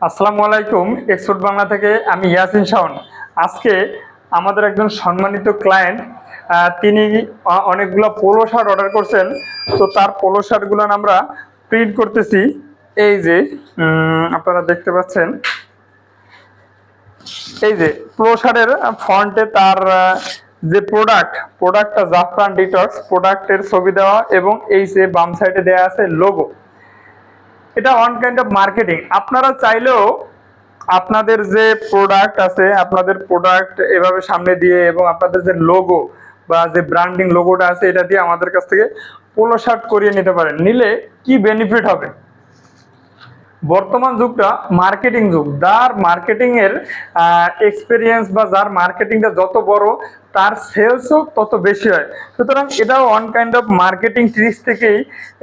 আসসালামু আলাইকুম এক্সপোর্ট বাংলা থেকে আমি ইয়াসিন শাওন। আজকে আমাদের একজন সম্মানিত ক্লায়েন্ট তিনি অনেকগুলো পোলো শার্ট অর্ডার করছেন। তো তার পোলো শার্টগুলো আমরা প্রিন্ট করতেছি। এই যে আপনারা দেখতে পাচ্ছেন। এই যে পোলো শার্টের ফ্রন্টে তার যে প্রোডাক্ট প্রোডাক্টটা জাফরান ডিটক্স প্রোডাক্টের ছবি দেওয়া এবং এই যে বাম সাইডে দেওয়া আছে লোগো এটা অন কাইন্ড অফ মার্কেটিং আপনারা চাইলেও আপনাদের যে প্রোডাক্ট আছে, আপনাদের প্রোডাক্ট এভাবে সামনে দিয়ে এবং আপনাদের যে লোগো বা যে ব্র্যান্ডিং লোগোটা আছে, এটা দিয়ে আমাদের কাছ থেকে পোলো শার্ট করিয়ে নিতে পারেন। নিলে কি বেনিফিট হবে? বর্তমান যুগটা মার্কেটিং যুগ। যার মার্কেটিং এর এক্সপিরিয়েন্স বা যার মার্কেটিংটা যত বড়, তার সেলসও তত বেশি হয়। সুতরাং এটাও one kind of marketing tricks থেকেই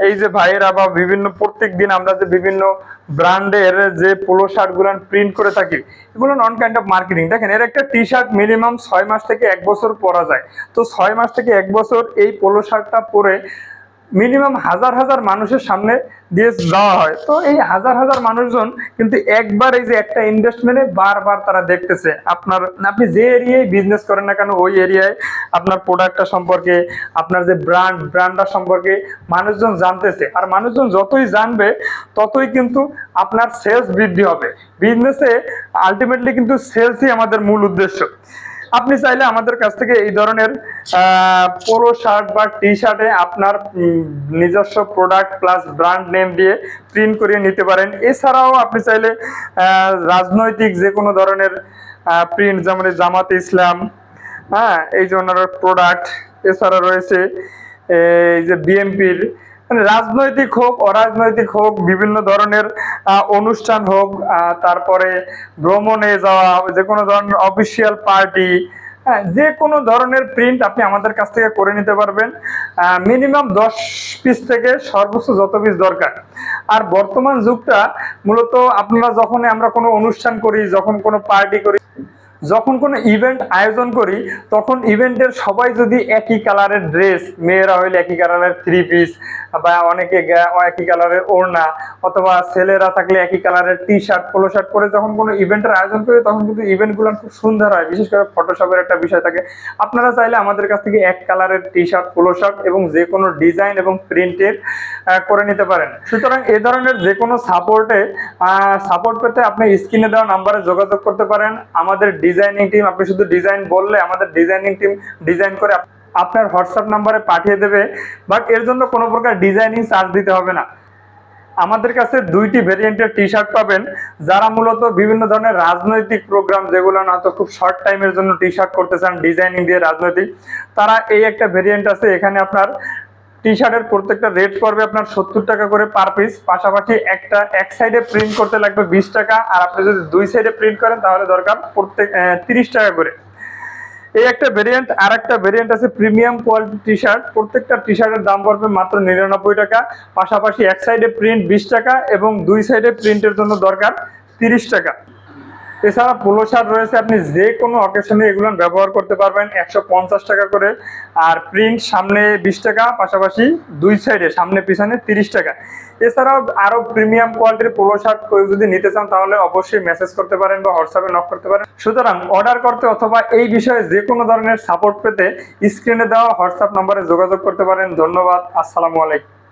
এই যে ভাইয়েরা বা বিভিন্ন প্রত্যেক দিন আমরা যে বিভিন্ন ব্র্যান্ডের যে পোলো শার্টগুলো প্রিন্ট করে থাকি, এগুলো অন কাইন্ড অফ মার্কেটিং দেখেন, এর একটা টি শার্ট মিনিমাম ছয় মাস থেকে এক বছর পরা যায়। তো ছয় মাস থেকে এক বছর এই পোলো শার্টটা পরে মিনিমাম হাজার হাজার মানুষের সামনে দিয়ে দেওয়া হয়। তো এই হাজার হাজার মানুষজন কিন্তু একবার এই যে একটা ইনভেস্টমেন্টে বারবার তারা দেখতেছে আপনার, আপনি যে এরিয়ায় বিজনেস করেন না কেন, ওই এরিয়ায় আপনার প্রোডাক্টটা সম্পর্কে, আপনার যে ব্র্যান্ড ব্র্যান্ডটা সম্পর্কে মানুষজন জানতেছে। আর মানুষজন যতই জানবে, ততই কিন্তু আপনার সেলস বৃদ্ধি হবে। বিজনেসে আলটিমেটলি কিন্তু সেলসই আমাদের মূল উদ্দেশ্য। আপনি চাইলে আমাদের কাছ থেকে এই ধরনের পোলো শার্ট বা টি শার্টে আপনার নিজস্ব প্রোডাক্ট প্লাস ব্র্যান্ড নেম দিয়ে প্রিন্ট করিয়ে নিতে পারেন। এছাড়াও আপনি চাইলে রাজনৈতিক যে কোনো ধরনের প্রিন্ট যেমন জামাত ইসলাম হ্যাঁ এই যে ওনার প্রোডাক্ট এছাড়া রয়েছে, এই যে বিএমপির রাজনৈতিক হোক, অরাজনৈতিক হোক, বিভিন্ন ধরনের অনুষ্ঠান হোক তারপরে ভ্রমণে যাওয়া, যে কোনো ধরনের অফিসিয়াল পার্টি হ্যাঁ যে কোনো ধরনের প্রিন্ট আপনি আমাদের কাছ থেকে করে নিতে পারবেন। মিনিমাম দশ পিস থেকে সর্বোচ্চ যত পিস দরকার। আর বর্তমান যুগটা মূলত আপনারা যখন আমরা কোনো অনুষ্ঠান করি, যখন কোনো পার্টি করি যখন কোনো ইভেন্ট আয়োজন করি, তখন ইভেন্টের সবাই যদি একই কালারের ড্রেস মেয়েরা হইলে একই কালারের থ্রি পিস বা অনেকে একই কালারের ওড়না, অথবা ছেলেরা থাকলে একই কালারের টি শার্ট পোলো শার্ট পরে যখন কোনো ইভেন্টের আয়োজন করি, তখন কিন্তু ইভেন্টগুলো খুব সুন্দর হয়। বিশেষ করে ফটোশপের একটা বিষয় থাকে। আপনারা চাইলে আমাদের কাছ থেকে এক কালারের টি শার্ট পোলো শার্ট এবং যে কোনো ডিজাইন এবং প্রিন্টের করে নিতে পারেন। সুতরাং এ ধরনের যে কোনো সাপোর্টে সাপোর্ট পেতে আপনি স্ক্রিনে দেওয়া নাম্বারে যোগাযোগ করতে পারেন। আমাদের ডিজাইনিং টিম আপনি শুধু ডিজাইন বললে আমাদের ডিজাইনিং টিম ডিজাইন করে আপনার হোয়াটসঅ্যাপ নাম্বারে পাঠিয়ে দেবে। বাট এর জন্য কোনো প্রকার ডিজাইনিং চার্জ দিতে হবে না। আমাদের কাছে দুইটি ভেরিয়েন্টের টি শার্ট পাবেন, যারা মূলত বিভিন্ন ধরনের রাজনৈতিক প্রোগ্রাম যেগুলো না তো খুব শর্ট টাইমের জন্য টি শার্ট করতে চান ডিজাইনিং দিয়ে রাজনৈতিক, তারা এই একটা ভেরিয়েন্ট আছে, এখানে আপনার টি শার্টের প্রত্যেকটা রেট পড়বে আপনার সত্তর টাকা করে পার পিস পাশাপাশি একটা এক সাইডে প্রিন্ট করতে লাগবে বিশ টাকা। আর আপনি যদি দুই সাইডে প্রিন্ট করেন, তাহলে দরকার প্রত্যেক তিরিশ টাকা করে। এই একটা ভেরিয়েন্ট আর একটা ভেরিয়েন্ট আছে প্রিমিয়াম কোয়ালিটি টি শার্ট প্রত্যেকটা টি শার্টের দাম পড়বে মাত্র নিরানব্বই টাকা। পাশাপাশি এক সাইডে প্রিন্ট বিশ টাকা এবং দুই সাইডে প্রিন্টের জন্য দরকার তিরিশ টাকা। এছাড়া পোলো শার্ট রয়েছে, আপনি যে কোনো অকেশনে এগুলো ব্যবহার করতে পারবেন, একশো পঞ্চাশ টাকা করে। আর প্রিন্ট সামনে বিশ টাকা, পাশাপাশি দুই সাইডে সামনে পিছনে তিরিশ টাকা। এছাড়াও আরও প্রিমিয়াম কোয়ালিটির পোলো শার্ট কেউ যদি নিতে চান, তাহলে অবশ্যই মেসেজ করতে পারেন বা হোয়াটসঅ্যাপে নক করতে পারেন। সুতরাং অর্ডার করতে অথবা এই বিষয়ে যে কোনো ধরনের সাপোর্ট পেতে স্ক্রিনে দেওয়া হোয়াটসঅ্যাপ নম্বরে যোগাযোগ করতে পারেন। ধন্যবাদ, আসসালামু আলাইকুম।